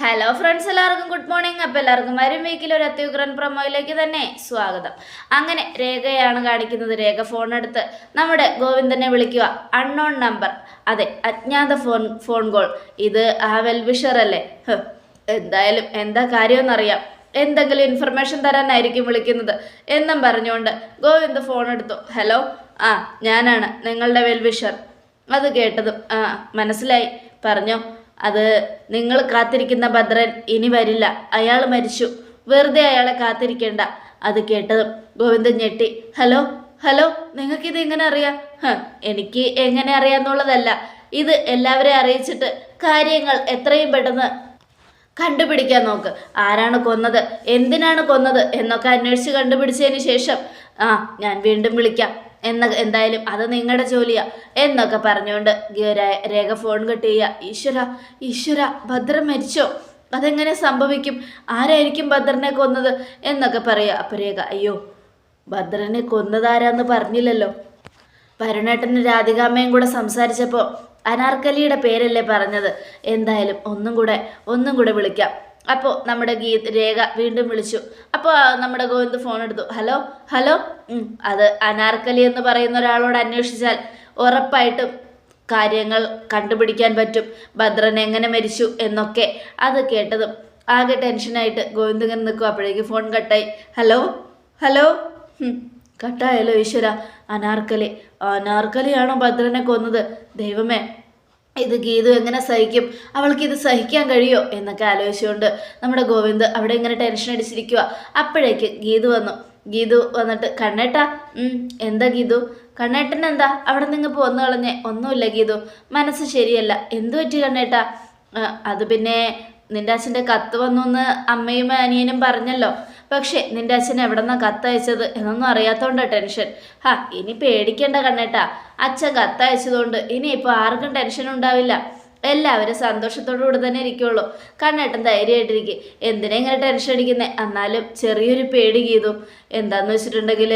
Hello friends എല്ലാവർക്കും good morning അപ്പോൾ എല്ലാവർക്കും വരും വീക്കിൽ ഒരു അത്യുഗ്രൻ പ്രൊമോയിലേക്ക് തന്നെ സ്വാഗതം. അങ്ങനെ രേഖയാണ് കാണിക്കുന്നത്. രേഖ ഫോൺ എടുത്ത് നമ്മുടെ ഗോവിന്ദനെ വിളിക്കുക. അൺനോൺ നമ്പർ അതെ അജ്ഞാത ഫോൺ ഫോൺ കോൾ ഇത് ആ വെൽവിഷർ അല്ലേ? എന്തായാലും എന്താ കാര്യമെന്നറിയാം. എന്തെങ്കിലും ഇൻഫർമേഷൻ തരാനായിരിക്കും വിളിക്കുന്നത്. എന്നും പറഞ്ഞുകൊണ്ട് ഗോവിന്ദ് ഫോൺ എടുത്തു. ഹലോ ആ ഞാനാണ്. നിങ്ങളുടെ വെൽവിഷർ അത് കേട്ടതും ആ മനസ്സിലായി. പറഞ്ഞോ? അത് നിങ്ങൾ കാത്തിരിക്കുന്ന ഭദ്രൻ ഇനി വരില്ല. അയാൾ മരിച്ചു. വെറുതെ അയാളെ കാത്തിരിക്കേണ്ട. അത് കേട്ടതും ഗോവിന്ദൻ ഞെട്ടി. ഹലോ ഹലോ നിങ്ങൾക്കിത് എങ്ങനെ അറിയാം? എനിക്ക് എങ്ങനെ അറിയാന്നുള്ളതല്ല. ഇത് എല്ലാവരെയും അറിയിച്ചിട്ട് കാര്യങ്ങൾ എത്രയും പെട്ടെന്ന് കണ്ടുപിടിക്കാൻ നോക്ക്. ആരാണ് കൊന്നത്? എന്തിനാണ് കൊന്നത്? എന്നൊക്കെ അന്വേഷിച്ച് കണ്ടുപിടിച്ചതിന് ശേഷം ആ ഞാൻ വീണ്ടും വിളിക്കാം. എന്ന എന്തായാലും അത് നിങ്ങളുടെ ജോലിയാ എന്നൊക്കെ പറഞ്ഞുകൊണ്ട് രേഖ ഫോൺ കട്ട് ചെയ്യുക ഈശ്വര ഈശ്വര ഭദ്രം മരിച്ചോ? അതെങ്ങനെ സംഭവിക്കും? ആരായിരിക്കും ഭദ്രനെ കൊന്നത് എന്നൊക്കെ പറയുക അപ്പൊ രേഖ അയ്യോ ഭദ്രനെ കൊന്നതാരാന്ന് പറഞ്ഞില്ലല്ലോ. വരുണേട്ടനും രാധികാമ്മയും കൂടെ സംസാരിച്ചപ്പോൾ അനാർക്കലിയുടെ പേരല്ലേ പറഞ്ഞത്. എന്തായാലും ഒന്നും കൂടെ ഒന്നും കൂടെ വിളിക്കാം. അപ്പോൾ നമ്മുടെ ഗീത രേഖ വീണ്ടും വിളിച്ചു. അപ്പോൾ നമ്മുടെ ഗോവിന്ദ് ഫോൺ എടുത്തു. ഹലോ ഹലോ അത് അനാർക്കലി എന്ന് പറയുന്ന ഒരാളോട് അന്വേഷിച്ചാൽ ഉറപ്പായിട്ടും കാര്യങ്ങൾ കണ്ടുപിടിക്കാൻ പറ്റും. ഭദ്രൻ എങ്ങനെ മരിച്ചു എന്നൊക്കെ അത് കേട്ടതും ആകെ ടെൻഷനായിട്ട് ഗോവിന്ദ് ഇങ്ങനെ നിൽക്കും അപ്പോഴേക്ക് ഫോൺ കട്ടായി ഹലോ ഹലോ കട്ടായല്ലോ ഈശ്വര. അനാർക്കലി. അനാർക്കലിയാണോ ഭദ്രനെ കൊന്നത്? ദൈവമേ ഇത് ഗീതു എങ്ങനെ സഹിക്കും? അവൾക്ക് ഇത് സഹിക്കാൻ കഴിയോ? എന്നൊക്കെ ആലോചിച്ചുകൊണ്ട് നമ്മുടെ ഗോവിന്ദ് അവിടെ ഇങ്ങനെ ടെൻഷൻ അടിച്ചിരിക്കുക അപ്പോഴേക്ക് ഗീതു വന്നു. ഗീതു വന്നിട്ട് കണ്ണേട്ട എന്താ ഗീതു? കണ്ണേട്ടൻ എന്താ? അവിടെ നിങ്ങൾ പോന്നു കളഞ്ഞേ. ഒന്നുമില്ല ഗീതു. മനസ്സ് ശരിയല്ല. എന്തു പറ്റി കണ്ണേട്ട? അത് പിന്നെ നിന്റെ അച്ഛന്റെ കത്ത് വന്നു എന്ന് അമ്മയും അനിയനും പറഞ്ഞല്ലോ. പക്ഷേ നിന്റെ അച്ഛൻ എവിടെന്നാ കത്തയച്ചത് എന്നൊന്നും അറിയാത്തോണ്ട ടെൻഷൻ. ഹാ ഇനി പേടിക്കേണ്ട കണ്ണേട്ടാ. അച്ഛൻ കത്തയച്ചതുകൊണ്ട് ഇനി ഇപ്പൊ ആർക്കും ടെൻഷൻ ഉണ്ടാവില്ല. എല്ലാവരും സന്തോഷത്തോടുകൂടെ തന്നെ ഇരിക്കുള്ളൂ. കണ്ണേട്ടൻ ധൈര്യമായിട്ടിരിക്കും. എന്തിനാ ഇങ്ങനെ ടെൻഷൻ അടിക്കുന്നത് എന്നാലും ചെറിയൊരു പേടി ചെയ്തു എന്താന്ന് വെച്ചിട്ടുണ്ടെങ്കിൽ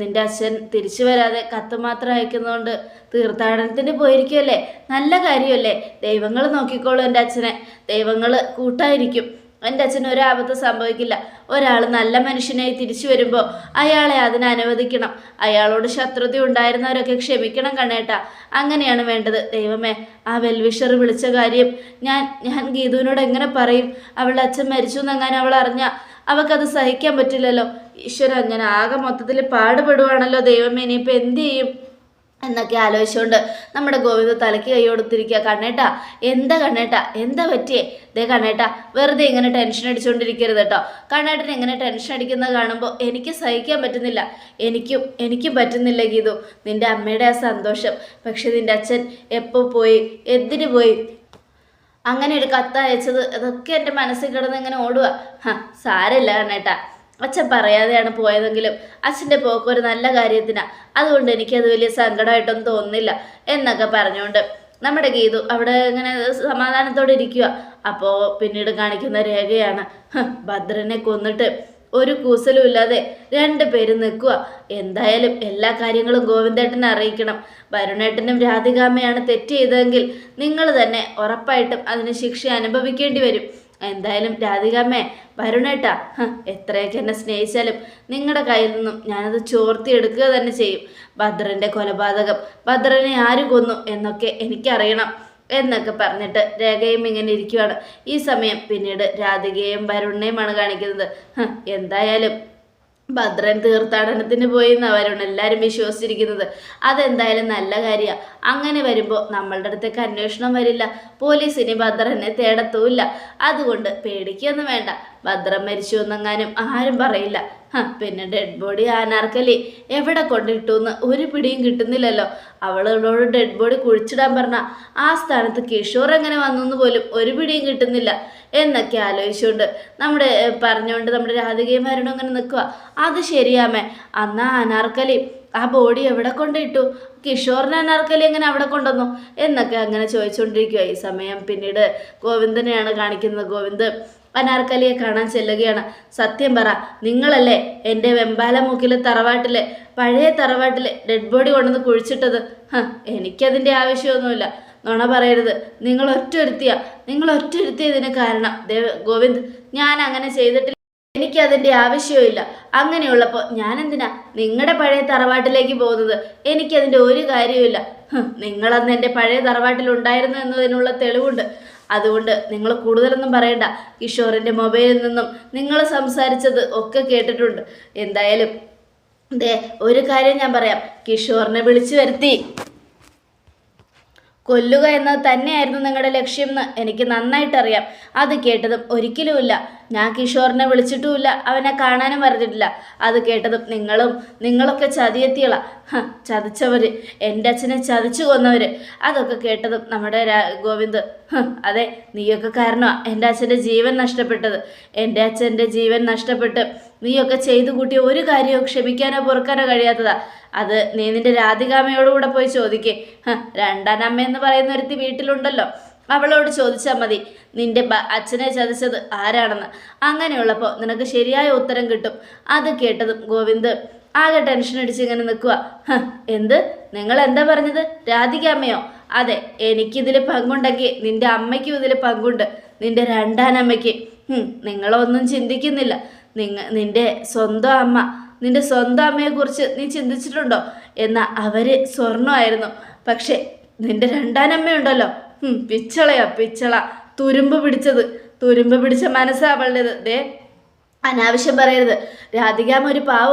നിന്റെ അച്ഛൻ തിരിച്ചു വരാതെ കത്ത് മാത്രം അയക്കുന്നതുകൊണ്ട് തീർത്ഥാടനത്തിന് പോയിരിക്കുമല്ലേ നല്ല കാര്യമല്ലേ? ദൈവങ്ങൾ നോക്കിക്കോളൂ എന്റെ അച്ഛനെ. ദൈവങ്ങൾ കൂട്ടായിരിക്കും. എന്റെ അച്ഛന് ഒരാപത്ത് സംഭവിക്കില്ല. ഒരാൾ നല്ല മനുഷ്യനായി തിരിച്ചു വരുമ്പോൾ അയാളെ അതിന് അനുവദിക്കണം. അയാളോട് ശത്രുത ഉണ്ടായിരുന്നവരൊക്കെ ക്ഷമിക്കണം കണ്ണേട്ട. അങ്ങനെയാണ് വേണ്ടത്. ദൈവമേ ആ വെൽവിഷർ വിളിച്ച കാര്യം ഞാൻ ഞാൻ ഗീതുവിനോട് എങ്ങനെ പറയും? അവളുടെ അച്ഛൻ മരിച്ചു എന്നങ്ങനെ അവൾ അറിഞ്ഞ അവൾക്കത് സഹിക്കാൻ പറ്റില്ലല്ലോ. ഈശ്വര ഞാൻ ആകെ മൊത്തത്തിൽ പാടുപെടുവാണല്ലോ ദൈവമേ. ഇനിയിപ്പോൾ എന്ത് ചെയ്യും? എന്നൊക്കെ ആലോചിച്ചുകൊണ്ട് നമ്മുടെ ഗോവിന്ദ തലയ്ക്ക് കൈ കൊടുത്തിരിക്കുക. കണ്ണേട്ട എന്താ കണ്ണേട്ട? എന്താ പറ്റിയേ? ദേ കണ്ണേട്ട വെറുതെ ഇങ്ങനെ ടെൻഷൻ അടിച്ചുകൊണ്ടിരിക്കരുത് കേട്ടോ. കണ്ണേട്ടൻ ഇങ്ങനെ ടെൻഷൻ അടിക്കുന്നത് കാണുമ്പോൾ എനിക്ക് സഹിക്കാൻ പറ്റുന്നില്ല. എനിക്കും എനിക്കും പറ്റുന്നില്ല ഗീതു. നിന്റെ അമ്മയുടെ ആ സന്തോഷം. പക്ഷെ നിന്റെ അച്ഛൻ എപ്പോൾ പോയി? എന്തിനു പോയി? അങ്ങനെ ഒരു കത്ത് അയച്ചത് അതൊക്കെ എന്റെ മനസ്സിൽ കിടന്ന് ഇങ്ങനെ ഓടുക സാരല്ല കണ്ണേട്ടാ. അച്ഛൻ പറയാതെയാണ് പോയതെങ്കിലും അച്ഛന്റെ പോക്ക് ഒരു നല്ല കാര്യത്തിനാണ് അതുകൊണ്ട് എനിക്കത് വലിയ സങ്കടമായിട്ടൊന്നും തോന്നുന്നില്ല എന്നൊക്കെ പറഞ്ഞുകൊണ്ട് നമ്മുടെ ഗീതു അവിടെ ഇങ്ങനെ സമാധാനത്തോടെ ഇരിക്കുക അപ്പോൾ പിന്നീട് കാണിക്കുന്ന രേഖയാണ്. ഭദ്രനെ കൊന്നിട്ട് ഒരു കൂസലും ഇല്ലാതെ രണ്ട് പേര് നിൽക്കുക എന്തായാലും എല്ലാ കാര്യങ്ങളും ഗോവിന്ദേട്ടനെ അറിയിക്കണം. വരുണേട്ടനും രാധികാമ്മയാണ് തെറ്റ് ചെയ്തതെങ്കിൽ നിങ്ങൾ തന്നെ ഉറപ്പായിട്ടും അതിന് ശിക്ഷ അനുഭവിക്കേണ്ടി വരും. എന്തായാലും രാധികാമ്മേ വരുണേട്ടാ എത്രയൊക്കെ എന്നെ സ്നേഹിച്ചാലും നിങ്ങളുടെ കയ്യിൽ നിന്നും ഞാനത് ചോർത്തിയെടുക്കുക തന്നെ ചെയ്യും. ഭദ്രന്റെ കൊലപാതകം ഭദ്രനെ ആര് കൊന്നു എന്നൊക്കെ എനിക്കറിയണം എന്നൊക്കെ പറഞ്ഞിട്ട് രേഖയും ഇങ്ങനെ ഇരിക്കുവാണ്. ഈ സമയം പിന്നീട് രാധികയും വരുണിനെയുമാണ് കാണിക്കുന്നത്. എന്തായാലും ഭദ്രൻ തീർത്ഥാടനത്തിന് പോയി എന്നവരാണ് എല്ലാവരും വിശ്വസിച്ചിരിക്കുന്നത്. അതെന്തായാലും നല്ല കാര്യമാണ് അങ്ങനെ വരുമ്പോൾ നമ്മളുടെ അടുത്തേക്ക് അന്വേഷണം വരില്ല. പോലീസിന് ഭദ്രനെ തേടത്തുമില്ല. അതുകൊണ്ട് പേടിക്കൊന്നും വേണ്ട. ഭദ്രൻ മരിച്ചു എന്നെങ്ങാനും ആരും പറയില്ല. പിന്നെ ഡെഡ് ബോഡി ആനാർക്കലി എവിടെ കൊണ്ടിട്ടു എന്ന് ഒരു പിടിയും കിട്ടുന്നില്ലല്ലോ. അവളോട് ഡെഡ് ബോഡി കുഴിച്ചിടാൻ പറഞ്ഞ ആ സ്ഥാനത്ത് കിഷോർ എങ്ങനെ വന്നു എന്ന് പോലും ഒരു പിടിയും കിട്ടുന്നില്ല. എന്നൊക്കെ ആലോചിച്ചുകൊണ്ട് നമ്മുടെ പറഞ്ഞുകൊണ്ട് നമ്മുടെ രാധികയും വരണം അങ്ങനെ നിൽക്കുക അത് ശരിയാമേ. അന്നാ അനാർക്കലി ആ ബോഡി എവിടെ കൊണ്ടിട്ടു? കിഷോറിനെ അനാർക്കലി എങ്ങനെ അവിടെ കൊണ്ടുവന്നു എന്നൊക്കെ അങ്ങനെ ചോദിച്ചുകൊണ്ടിരിക്കുക ഈ സമയം പിന്നീട് ഗോവിന്ദനെയാണ് കാണിക്കുന്നത്. ഗോവിന്ദ് അനാർക്കലിയെ കാണാൻ ചെല്ലുകയാണ്. സത്യം പറ നിങ്ങളല്ലേ എന്റെ വെമ്പാലമുക്കിലെ തറവാട്ടിലെ പഴയ തറവാട്ടിലെ ഡെഡ് ബോഡി കൊണ്ടുവന്ന് കുഴിച്ചിട്ടത്? ഹ, എനിക്കതിന്റെ ആവശ്യമൊന്നുമില്ല. നുണ പറയരുത്. നിങ്ങൾ ഒറ്റൊരുത്തിയ നിങ്ങൾ ഒറ്റൊരുത്തിയതിന് കാരണം. ദേവ് ഗോവിന്ദ് ഞാൻ അങ്ങനെ ചെയ്തിട്ടില്ല. എനിക്കതിന്റെ ആവശ്യമില്ല അങ്ങനെയുള്ളപ്പോൾ ഞാൻ എന്തിനാ നിങ്ങളുടെ പഴയ തറവാട്ടിലേക്ക് പോകുന്നത്? എനിക്കതിന്റെ ഒരു കാര്യമില്ല നിങ്ങളന്ന് എന്റെ പഴയ തറവാട്ടിൽ ഉണ്ടായിരുന്നു എന്നതിനുള്ള തെളിവുണ്ട്. അതുകൊണ്ട് നിങ്ങൾ കൂടുതലൊന്നും പറയണ്ട. കിഷോറിന്റെ മൊബൈലിൽ നിന്നും നിങ്ങൾ സംസാരിച്ചത് ഒക്കെ കേട്ടിട്ടുണ്ട്. എന്തായാലും ദേ ഒരു കാര്യം ഞാൻ പറയാം. കിഷോറിനെ വിളിച്ചു വരുത്തി. കൊല്ലുക എന്നത് തന്നെയായിരുന്നു നിങ്ങളുടെ ലക്ഷ്യം എന്ന് എനിക്ക് നന്നായിട്ടറിയാം. അത് കേട്ടതും ഒരിക്കലുമില്ല. ഞാൻ കിഷോറിനെ വിളിച്ചിട്ടുമില്ല അവനെ കാണാനും പറഞ്ഞിട്ടില്ല അത് കേട്ടതും നിങ്ങളും നിങ്ങളൊക്കെ ചതിയെത്തിയള. ചതിച്ചവർ എന്റെ അച്ഛനെ ചതിച്ചു കൊന്നവർ അതൊക്കെ കേട്ടതും നമ്മുടെ ഗോവിന്ദ് അതെ നീയൊക്കെ കാരണമാണ് എന്റെ അച്ഛന്റെ ജീവൻ നഷ്ടപ്പെട്ടത്. എന്റെ അച്ഛന്റെ ജീവൻ നഷ്ടപ്പെട്ട് നീയൊക്കെ ചെയ്തു കൂട്ടിയ ഒരു കാര്യവും ക്ഷമിക്കാനോ പൊറുക്കാനോ കഴിയാത്തതാ. അത് നീ നിന്റെ രാധികാമയോടുകൂടെ പോയി ചോദിക്കേ. രണ്ടാനമ്മ എന്ന് പറയുന്ന ഒരുത്തി വീട്ടിലുണ്ടല്ലോ. അവളോട് ചോദിച്ചാൽ മതി നിന്റെ അച്ഛനെ ചതിച്ചത് ആരാണെന്ന്? അങ്ങനെയുള്ളപ്പോൾ നിനക്ക് ശരിയായ ഉത്തരം കിട്ടും. അത് കേട്ടതും ഗോവിന്ദ് ആകെ ടെൻഷൻ അടിച്ച് ഇങ്ങനെ നിൽക്കുക എന്ത്? നിങ്ങൾ എന്താ പറഞ്ഞത് രാധികാമ്മയോ അതെ എനിക്കിതിൽ പങ്കുണ്ടെങ്കിൽ നിന്റെ അമ്മയ്ക്കും ഇതിൽ പങ്കുണ്ട് നിന്റെ രണ്ടാനമ്മയ്ക്ക്. നിങ്ങളൊന്നും ചിന്തിക്കുന്നില്ല. നിങ്ങ നിന്റെ സ്വന്തം അമ്മ നിന്റെ സ്വന്തം അമ്മയെക്കുറിച്ച് നീ ചിന്തിച്ചിട്ടുണ്ടോ? എന്നാൽ അവർ സ്വർണമായിരുന്നു. പക്ഷേ നിന്റെ രണ്ടാനമ്മയുണ്ടല്ലോ. പിച്ചളയാ പിച്ചള. തുരുമ്പ് പിടിച്ചത്. തുരുമ്പ് പിടിച്ച മനസ്സാ അവളുടേത്. ദേ അനാവശ്യം പറയരുത്. രാധികാമ ഒരു പാവ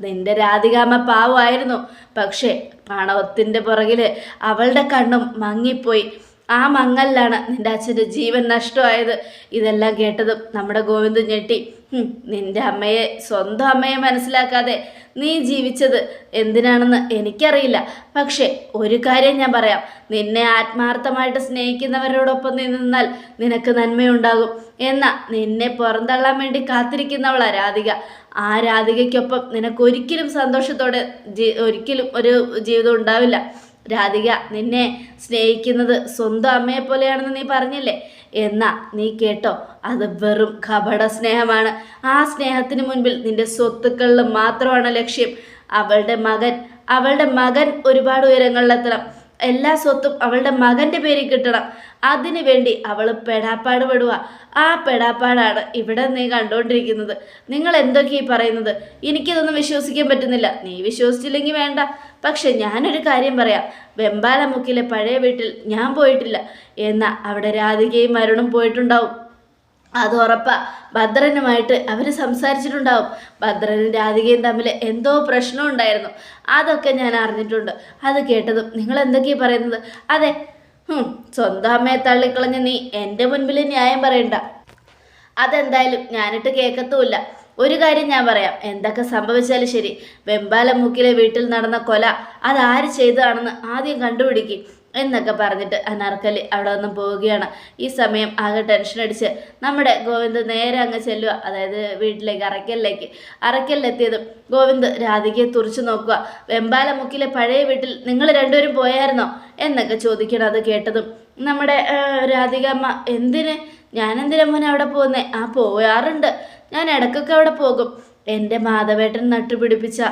നിന്റെ രാധികാമ പാവമായിരുന്നു പക്ഷേ പണവത്തിന്റെ പുറകിൽ അവളുടെ കണ്ണും മങ്ങിപ്പോയി. ആ മങ്ങലിലാണ് നിന്റെ അച്ഛന്റെ ജീവൻ നഷ്ടമായത്. ഇതെല്ലാം കേട്ടതും നമ്മുടെ ഗോവിന്ദ് ഞെട്ടി. നിന്റെ അമ്മയെ സ്വന്തം അമ്മയെ മനസ്സിലാക്കാതെ നീ ജീവിച്ചത് എന്തിനാണെന്ന് എനിക്കറിയില്ല. പക്ഷേ ഒരു കാര്യം ഞാൻ പറയാം. നിന്നെ ആത്മാർത്ഥമായിട്ട് സ്നേഹിക്കുന്നവരോടൊപ്പം നീ നിന്നാൽ നിനക്ക് നന്മയുണ്ടാകും. എന്നാൽ നിന്നെ പുറന്തള്ളാൻ വേണ്ടി കാത്തിരിക്കുന്നവളാ രാധിക. ആ രാധികയ്ക്കൊപ്പം നിനക്കൊരിക്കലും സന്തോഷത്തോടെ ഒരിക്കലും ഒരു ജീവിതം ഉണ്ടാവില്ല. രാധിക നിന്നെ സ്നേഹിക്കുന്നത് സ്വന്തം അമ്മയെ പോലെയാണെന്ന് നീ പറഞ്ഞില്ലേ? എന്നാ നീ കേട്ടോ അത് വെറും കപട സ്നേഹമാണ്. ആ സ്നേഹത്തിന് മുൻപിൽ നിന്റെ സ്വത്തുക്കളിൽ മാത്രമാണ് ലക്ഷ്യം. അവളുടെ മകൻ അവളുടെ മകൻ ഒരുപാട് ഉയരങ്ങളിലെത്തണം എല്ലാ സ്വത്തും അവളുടെ മകന്റെ പേരിൽ കിട്ടണം. അതിനു വേണ്ടി അവൾ പെടാപ്പാട് പെടുക. ആ പെടാപ്പാടാണ് ഇവിടെ നീ കണ്ടുകൊണ്ടിരിക്കുന്നത് നിങ്ങൾ എന്തൊക്കെയാ പറയുന്നത്? എനിക്കിതൊന്നും വിശ്വസിക്കാൻ പറ്റുന്നില്ല. നീ വിശ്വസിച്ചില്ലെങ്കിൽ വേണ്ട. പക്ഷെ ഞാനൊരു കാര്യം പറയാം. വെമ്പാലമുക്കിലെ പഴയ വീട്ടിൽ ഞാൻ പോയിട്ടില്ല. എന്നാൽ അവിടെ രാധികയും മരുണും പോയിട്ടുണ്ടാവും. അത് ഉറപ്പാ. ഭദ്രനുമായിട്ട് അവർ സംസാരിച്ചിട്ടുണ്ടാവും. ഭദ്രനും രാധികയും തമ്മിൽ എന്തോ പ്രശ്നം ഉണ്ടായിരുന്നു. അതൊക്കെ ഞാൻ അറിഞ്ഞിട്ടുണ്ട്. അത് കേട്ടതും നിങ്ങൾ എന്തൊക്കെയാണ് പറയുന്നത്? അതെ. സ്വന്തം അമ്മയെ തള്ളിക്കളഞ്ഞ നീ എന്റെ മുൻപിൽ ന്യായം പറയണ്ട. അതെന്തായാലും ഞാനിട്ട് കേൾക്കത്തുമില്ല ഒരു കാര്യം ഞാൻ പറയാം. എന്തൊക്കെ സംഭവിച്ചാലും ശരി. വെമ്പാലമുക്കിലെ വീട്ടിൽ നടന്ന കൊല അതാര് ചെയ്തതാണെന്ന് ആദ്യം കണ്ടുപിടിക്കും. എന്നൊക്കെ പറഞ്ഞിട്ട് അനാർക്കലി അവിടെ നിന്നും പോവുകയാണ്. ഈ സമയം ആകെ ടെൻഷൻ അടിച്ച് നമ്മുടെ ഗോവിന്ദ് നേരെ അങ്ങ് ചെല്ലുക അതായത് വീട്ടിലേക്ക് അറയ്ക്കലിലേക്ക് അറയ്ക്കലിലെത്തിയതും ഗോവിന്ദ് രാധികയെ തുറച്ചു നോക്കുക. വെമ്പാലമുക്കിലെ പഴയ വീട്ടിൽ നിങ്ങൾ രണ്ടുപേരും പോയായിരുന്നോ? എന്നൊക്കെ ചോദിക്കണം. അത് കേട്ടതും നമ്മുടെ രാധികമ്മ എന്തിന്? ഞാനെന്തിനാ മോനെ അവിടെ പോകുന്നേ? ആ പോയാറുണ്ട് ഞാൻ ഇടക്കൊക്കെ അവിടെ പോകും. എന്റെ മാധവേട്ടൻ നട്ടുപിടിപ്പിച്ച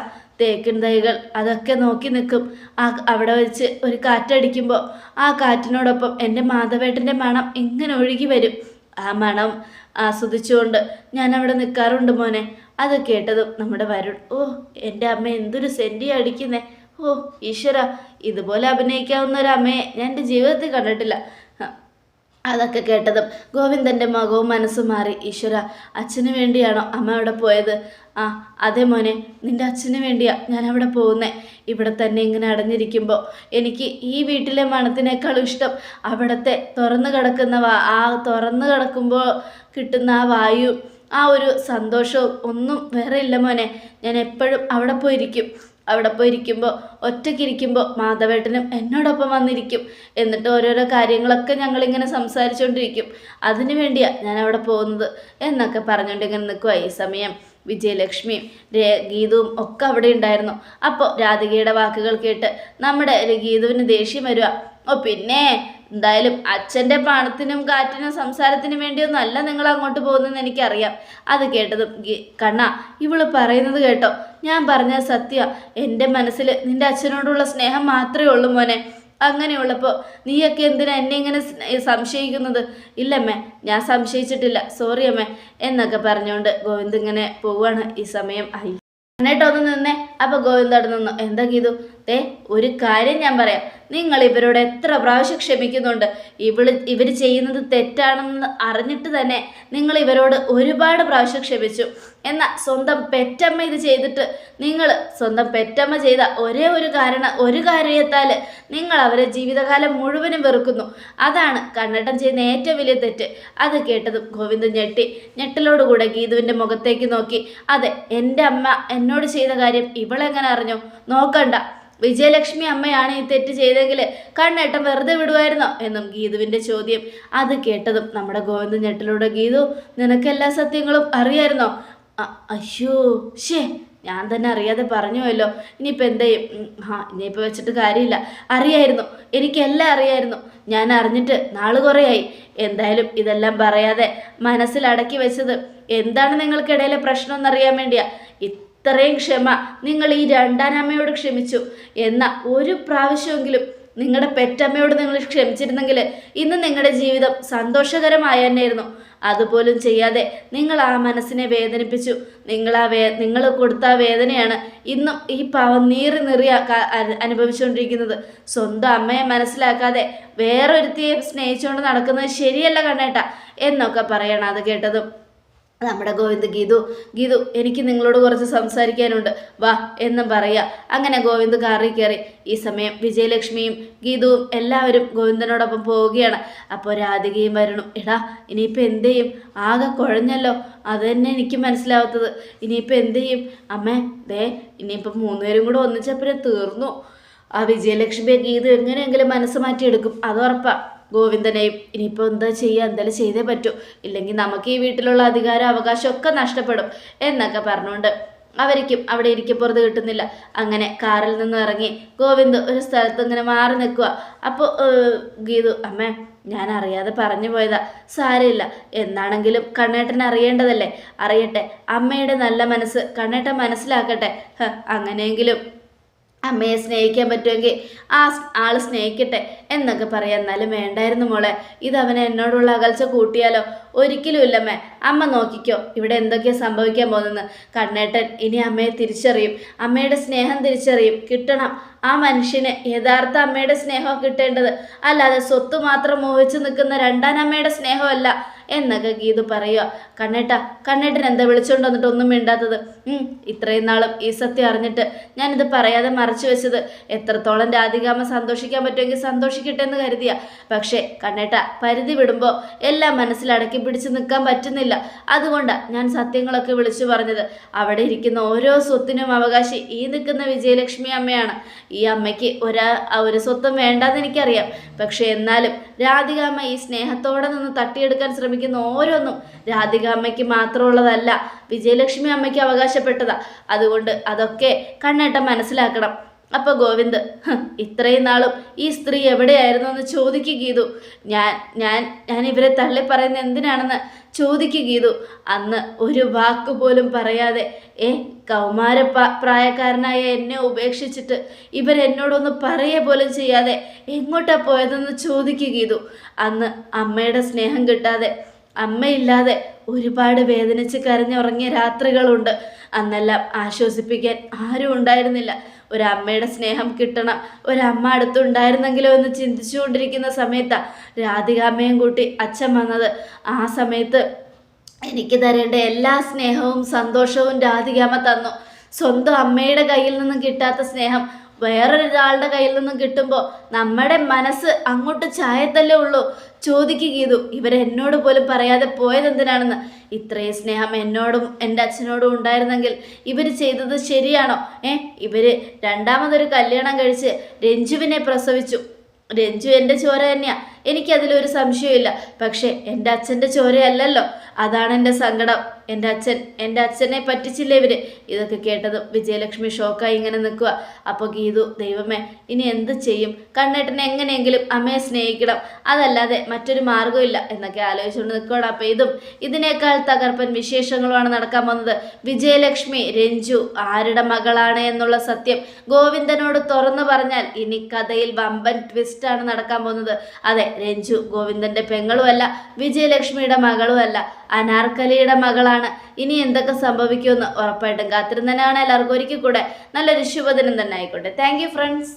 തേക്കിൻ തൈകൾ അതൊക്കെ നോക്കി നിൽക്കും. ആ അവിടെ വെച്ച് ഒരു കാറ്റടിക്കുമ്പോൾ ആ കാറ്റിനോടൊപ്പം എന്റെ മാധവേട്ടന്റെ മണം ഇങ്ങനെ ഒഴുകി വരും. ആ മണം ആസ്വദിച്ചുകൊണ്ട് ഞാൻ അവിടെ നിൽക്കാറുണ്ട് മോനെ. അത് കേട്ടതും നമ്മുടെ വരുൺ ഓ എന്റെ അമ്മ എന്തൊരു സെന്റി അടിക്കുന്നേ. ഓ ഈശ്വര ഇതുപോലെ അഭിനയിക്കാവുന്ന ഒരു അമ്മയെ ഞാൻ എന്റെ ജീവിതത്തിൽ കണ്ടിട്ടില്ല. അതൊക്കെ കേട്ടതും ഗോവിന്ദന്റെ മുഖവും മനസ്സും മാറി. ഈശ്വര അച്ഛന് വേണ്ടിയാണോ അമ്മ അവിടെ പോയത്? ആ അതെ മോനെ നിന്റെ അച്ഛന് വേണ്ടിയാ ഞാൻ അവിടെ പോകുന്നത് ഇവിടെ തന്നെ ഇങ്ങനെ അടഞ്ഞിരിക്കുമ്പോൾ എനിക്ക് ഈ വീട്ടിലെ മണത്തിനേക്കാളും ഇഷ്ടം അവിടുത്തെ തുറന്നു കിടക്കുന്ന ആ തുറന്നു കിടക്കുമ്പോൾ കിട്ടുന്ന ആ വായു ആ ഒരു സന്തോഷവും ഒന്നും വേറെ ഇല്ല മോനെ. ഞാൻ എപ്പോഴും അവിടെ പോയിരിക്കും. അവിടെ പോയി ഇരിക്കുമ്പോൾ ഒറ്റയ്ക്കിരിക്കുമ്പോൾ മാധവേട്ടനും എന്നോടൊപ്പം വന്നിരിക്കും. എന്നിട്ട് ഓരോരോ കാര്യങ്ങളൊക്കെ ഞങ്ങളിങ്ങനെ സംസാരിച്ചുകൊണ്ടിരിക്കും അതിനു വേണ്ടിയാണ് ഞാൻ അവിടെ പോകുന്നത് എന്നൊക്കെ പറഞ്ഞുകൊണ്ട് ഇങ്ങനെ നിൽക്കുക ഈ സമയം. വിജയലക്ഷ്മിയും ഗീതുവും ഒക്കെ അവിടെ ഉണ്ടായിരുന്നു. അപ്പോൾ രാധികയുടെ വാക്കുകൾ കേട്ട് നമ്മുടെ ഗീതുവിന് ദേഷ്യം വരിക ഓ പിന്നെ എന്തായാലും അച്ഛന്റെ പണത്തിനും കാറ്റിനും സംസാരത്തിനും വേണ്ടിയൊന്നും അല്ല നിങ്ങൾ അങ്ങോട്ട് പോകുന്നതെന്ന് എനിക്കറിയാം. അത് കേട്ടതും കണ്ണ ഇവൾ പറയുന്നത് കേട്ടോ. ഞാൻ പറഞ്ഞ സത്യ. എന്റെ മനസ്സിൽ നിന്റെ അച്ഛനോടുള്ള സ്നേഹം മാത്രമേ ഉള്ളൂ മോനെ. അങ്ങനെയുള്ളപ്പോൾ നീയൊക്കെ എന്തിനാ എന്നെ ഇങ്ങനെ സംശയിക്കുന്നത്? ഇല്ലമ്മേ ഞാൻ സംശയിച്ചിട്ടില്ല. സോറി അമ്മേ എന്നൊക്കെ പറഞ്ഞുകൊണ്ട് ഗോവിന്ദ് ഇങ്ങനെ പോവാണ് ഈ സമയം. ആയി എന്നിട്ടൊന്ന് നിന്നേ. അപ്പൊ ഗോവിന്ദ് അവിടെ നിന്നു. എന്താ ഗീതു? ദേ ഒരു കാര്യം ഞാൻ പറയാം. നിങ്ങൾ ഇവരോട് എത്ര പ്രാവശ്യം ക്ഷമിക്കുന്നുണ്ട്. ഇവൾ ഇവർ ചെയ്യുന്നത് തെറ്റാണെന്ന് അറിഞ്ഞിട്ട് തന്നെ നിങ്ങൾ ഇവരോട് ഒരുപാട് പ്രാവശ്യം ക്ഷമിച്ചു. എന്നാൽ സ്വന്തം പെറ്റമ്മ ഇത് ചെയ്തിട്ട് നിങ്ങൾ സ്വന്തം പെറ്റമ്മ ചെയ്ത ഒരേ ഒരു കാരണം ഒരു കാര്യത്താൽ നിങ്ങൾ അവരെ ജീവിതകാലം മുഴുവനും വെറുക്കുന്നു. അതാണ് കണ്ണട്ടൻ ചെയ്യുന്ന ഏറ്റവും വലിയ തെറ്റ്. അത് കേട്ടതും ഗോവിന്ദൻ ഞെട്ടി. ഞെട്ടലോടുകൂടെ ഗീതുവിന്റെ മുഖത്തേക്ക് നോക്കി. അതെ എന്റെ അമ്മ എന്നോട് ചെയ്ത കാര്യം ഇവളെങ്ങനെ അറിഞ്ഞു? നോക്കണ്ട. വിജയലക്ഷ്മി അമ്മയാണ് ഈ തെറ്റ് ചെയ്തെങ്കിൽ കണ്ണേട്ടൻ വെറുതെ വിടുമായിരുന്നോ എന്നും ഗീതുവിന്റെ ചോദ്യം. അത് കേട്ടതും നമ്മുടെ ഗോവിന്ദൻ ഞെട്ടിലൂടെ ഗീതു നിനക്ക് എല്ലാ സത്യങ്ങളും അറിയായിരുന്നോ? അയ്യോ ഷേ ഞാൻ തന്നെ അറിയാതെ പറഞ്ഞുവല്ലോ. ഇനിയിപ്പോൾ എന്താ ആ ഇനിയിപ്പോൾ വെച്ചിട്ട് കാര്യമില്ല. അറിയായിരുന്നു എനിക്കെല്ലാം അറിയായിരുന്നു. ഞാൻ അറിഞ്ഞിട്ട് നാൾ കുറേയായി. എന്തായാലും ഇതെല്ലാം പറയാതെ മനസ്സിലടക്കി വെച്ചത്. എന്താണ് നിങ്ങൾക്കിടയിലെ പ്രശ്നം എന്നറിയാൻ വേണ്ടിയാ? ഇത്രയും ക്ഷമ നിങ്ങൾ ഈ രണ്ടാനമ്മയോട് ക്ഷമിച്ചു. എന്ന ഒരു പ്രാവശ്യമെങ്കിലും നിങ്ങളുടെ പെറ്റമ്മയോട് നിങ്ങൾ ക്ഷമിച്ചിരുന്നെങ്കിൽ ഇന്ന് നിങ്ങളുടെ ജീവിതം സന്തോഷകരമായ തന്നെയായിരുന്നു അതുപോലും ചെയ്യാതെ നിങ്ങൾ ആ മനസ്സിനെ വേദനിപ്പിച്ചു. നിങ്ങൾ ആ വേ നിങ്ങൾ കൊടുത്ത ആ വേദനയാണ് ഇന്നും ഈ പാവം നീറി നിറിയ അനുഭവിച്ചുകൊണ്ടിരിക്കുന്നത്. സ്വന്തം അമ്മയെ മനസ്സിലാക്കാതെ വേറൊരുത്തിയെ സ്നേഹിച്ചുകൊണ്ട് നടക്കുന്നത് ശരിയല്ല കണ്ണേട്ട എന്നൊക്കെ പറയണം അത് കേട്ടതും. നമ്മുടെ ഗോവിന്ദ് ഗീതു ഗീതു എനിക്ക് നിങ്ങളോട് കുറച്ച് സംസാരിക്കാനുണ്ട്. വാ എന്നും പറയുക അങ്ങനെ ഗോവിന്ദ് കാറിൽ കയറി ഈ സമയം വിജയലക്ഷ്മിയും ഗീതുവും എല്ലാവരും ഗോവിന്ദനോടൊപ്പം പോവുകയാണ്. അപ്പോൾ രാധികയും വരണം എടാ ഇനിയിപ്പോൾ എന്ത് ചെയ്യും? ആകെ കുഴഞ്ഞല്ലോ. അത് തന്നെ എനിക്ക് മനസ്സിലാവാത്തത്. ഇനിയിപ്പോൾ എന്ത് ചെയ്യും? അമ്മേ ദേ ഇനിയിപ്പോൾ മൂന്നുപേരും കൂടെ ഒന്നിച്ചപ്പോഴേ തീർന്നു. ആ വിജയലക്ഷ്മിയെ ഗീതു എങ്ങനെയെങ്കിലും മനസ്സ് മാറ്റിയെടുക്കും അത് ഉറപ്പാ. ഗോവിന്ദനെയും ഇനിയിപ്പോൾ എന്താ ചെയ്യുക എന്തായാലും ചെയ്തേ പറ്റൂ. ഇല്ലെങ്കിൽ നമുക്ക് ഈ വീട്ടിലുള്ള അധികാരം അവകാശം ഒക്കെ നഷ്ടപ്പെടും എന്നൊക്കെ പറഞ്ഞുകൊണ്ട് അവരിക്കും അവിടെ ഇരിക്കപ്പുറത്ത് കിട്ടുന്നില്ല. അങ്ങനെ കാറിൽ നിന്ന് ഇറങ്ങി ഗോവിന്ദ് ഒരു സ്ഥലത്ത് ഇങ്ങനെ മാറി നിൽക്കുക അപ്പോൾ ഗീതു അമ്മേ ഞാൻ അറിയാതെ പറഞ്ഞു പോയതാ. സാരമില്ല. എന്നാണെങ്കിലും കണ്ണേട്ടൻ അറിയേണ്ടതല്ലേ? അറിയട്ടെ. അമ്മയുടെ നല്ല മനസ്സ് കണ്ണേട്ടൻ മനസ്സിലാക്കട്ടെ. അങ്ങനെയെങ്കിലും അമ്മയെ സ്നേഹിക്കാൻ പറ്റുമെങ്കിൽ ആ ആൾ സ്നേഹിക്കട്ടെ എന്നൊക്കെ പറയാം. എന്നാലും വേണ്ടായിരുന്നു മോളെ. ഇത് അവനെ എന്നോടുള്ള അകൽച്ച കൂട്ടിയാലോ? ഒരിക്കലും അമ്മ നോക്കിക്കോ. ഇവിടെ എന്തൊക്കെയാ സംഭവിക്കാൻ പോകുന്നത് കണ്ണേട്ടൻ ഇനി അമ്മയെ തിരിച്ചറിയും. അമ്മയുടെ സ്നേഹം തിരിച്ചറിയും. കിട്ടണം. ആ മനുഷ്യന് യഥാർത്ഥ അമ്മയുടെ സ്നേഹം കിട്ടേണ്ടത്. അല്ലാതെ സ്വത്ത് മാത്രം മോഹിച്ചു നിൽക്കുന്ന രണ്ടാം അമ്മയുടെ സ്നേഹമല്ല എന്നൊക്കെ ഗീതു പറയുക കണ്ണേട്ട കണ്ണേട്ടൻ എന്താ വിളിച്ചുകൊണ്ട് വന്നിട്ട് ഒന്നും മിണ്ടാത്തത്? ഇത്രയും നാളും ഈ സത്യം അറിഞ്ഞിട്ട് ഞാനിത് പറയാതെ മറച്ചു വെച്ചത്. എത്രത്തോളം രാധികാമ സന്തോഷിക്കാൻ പറ്റുമെങ്കിൽ സന്തോഷിക്കട്ടെ എന്ന് കരുതിയ. പക്ഷേ കണ്ണേട്ട പരിധി വിടുമ്പോൾ എല്ലാം മനസ്സിലടക്കി പിടിച്ച് നിൽക്കാൻ പറ്റുന്നില്ല. അതുകൊണ്ടാണ് ഞാൻ സത്യങ്ങളൊക്കെ വിളിച്ചു പറഞ്ഞത്. അവിടെ ഇരിക്കുന്ന ഓരോ സ്വത്തിനും അവകാശി ഈ നിൽക്കുന്ന വിജയലക്ഷ്മി അമ്മയാണ്. ഈ അമ്മയ്ക്ക് ഒരാ ഒരു സ്വത്വം വേണ്ടാന്ന് എനിക്കറിയാം. പക്ഷെ എന്നാലും രാധികാമ്മ ഈ സ്നേഹത്തോടെ നിന്ന് തട്ടിയെടുക്കാൻ ശ്രമിക്കുന്ന ഓരോന്നും രാധികാമ്മയ്ക്ക് മാത്രമുള്ളതല്ല വിജയലക്ഷ്മി അമ്മയ്ക്ക് അവകാശപ്പെട്ടതാ. അതുകൊണ്ട് അതൊക്കെ കണ്ണേട്ടം മനസ്സിലാക്കണം. അപ്പൊ ഗോവിന്ദ് "ഹ്, ഇത്രയും നാളും ഈ സ്ത്രീ എവിടെയായിരുന്നു എന്ന് ചോദിക്കുക ഗീതു. ഞാൻ ഞാൻ ഞാൻ ഇവരെ തള്ളി പറയുന്നത് എന്തിനാണെന്ന് ചോദിക്കുക ഗീതു. അന്ന് ഒരു വാക്ക് പോലും പറയാതെ ഏ കൗമാര പ്രായക്കാരനായ എന്നെ ഉപേക്ഷിച്ചിട്ട് ഇവരെന്നോടൊന്ന് പറയ പോലും ചെയ്യാതെ എങ്ങോട്ടാ പോയതെന്ന് ചോദിക്കുക ഗീതു. അന്ന് അമ്മയുടെ സ്നേഹം കിട്ടാതെ അമ്മയില്ലാതെ ഒരുപാട് വേദനിച്ച് കരഞ്ഞുറങ്ങിയ രാത്രികളുണ്ട്. അന്നെല്ലാം ആശ്വസിപ്പിക്കാൻ ആരും ഉണ്ടായിരുന്നില്ല. ഒരമ്മയുടെ സ്നേഹം കിട്ടണം ഒരമ്മ അടുത്തുണ്ടായിരുന്നെങ്കിലോ എന്ന് ചിന്തിച്ചുകൊണ്ടിരിക്കുന്ന സമയത്താണ് രാധികാമ്മയും കൂട്ടി അച്ഛൻ വന്നത്. ആ സമയത്ത് എനിക്ക് തരേണ്ട എല്ലാ സ്നേഹവും സന്തോഷവും രാധികാമ്മ തന്നു. സ്വന്തം അമ്മയുടെ കയ്യിൽ നിന്നും കിട്ടാത്ത സ്നേഹം വേറൊരാളുടെ കയ്യിൽ നിന്നും കിട്ടുമ്പോൾ നമ്മുടെ മനസ്സ് അങ്ങോട്ട് ചായത്തല്ലേ ഉള്ളൂ. ചോദിക്കുക ചെയ്തു ഇവരെന്നോട് പോലും പറയാതെ പോയത് എന്തിനാണെന്ന്. ഇത്രയും സ്നേഹം എന്നോടും എന്റെ അച്ഛനോടും ഉണ്ടായിരുന്നെങ്കിൽ ഇവർ ചെയ്തത് ശരിയാണോ? ഏ ഇവർ രണ്ടാമതൊരു കല്യാണം കഴിച്ച് രഞ്ജുവിനെ പ്രസവിച്ചു. രഞ്ജു എന്റെ ചോര തന്നെയാ. എനിക്കതിലൊരു സംശയമില്ല പക്ഷേ എന്റെ അച്ഛന്റെ ചോരയല്ലല്ലോ. അതാണ് എന്റെ സങ്കടം. എന്റെ അച്ഛൻ എന്റെ അച്ഛനെ പറ്റിച്ചില്ലേ ഇവർ? ഇതൊക്കെ കേട്ടതും വിജയലക്ഷ്മി ഷോക്കായി ഇങ്ങനെ നിൽക്കുക അപ്പോൾ ഗീതു ദൈവമേ ഇനി എന്ത് ചെയ്യും? കണ്ണേട്ടനെ എങ്ങനെയെങ്കിലും അമ്മയെ സ്നേഹിക്കണം. അതല്ലാതെ മറ്റൊരു മാർഗമില്ല എന്നൊക്കെ ആലോചിച്ചുകൊണ്ട് നിൽക്കുകയാണ് അപ്പോൾ ഇതും. ഇതിനേക്കാൾ തകർപ്പൻ വിശേഷങ്ങളുമാണ് നടക്കാൻ വന്നത് വിജയലക്ഷ്മി രഞ്ജു ആരുടെ മകളാണ് എന്നുള്ള സത്യം ഗോവിന്ദനോട് തുറന്നു പറഞ്ഞാൽ ഇനി കഥയിൽ വമ്പൻ ട്വിസ്റ്റാണ് നടക്കാൻ പോകുന്നത്. അതെ രഞ്ജു ഗോവിന്ദന്റെ പെങ്ങളുമല്ല വിജയലക്ഷ്മിയുടെ മകളുമല്ല അനാർക്കലിയുടെ മകളാണ് ഇനി എന്തൊക്കെ സംഭവിക്കുമെന്ന് ഉറപ്പായിട്ടും കാത്തിരുന്നതിനാണ് എല്ലാവർക്കും ഒരിക്കൽ കൂടെ നല്ലൊരു ശുഭദിനം തന്നെ ആയിക്കോട്ടെ. Thank friends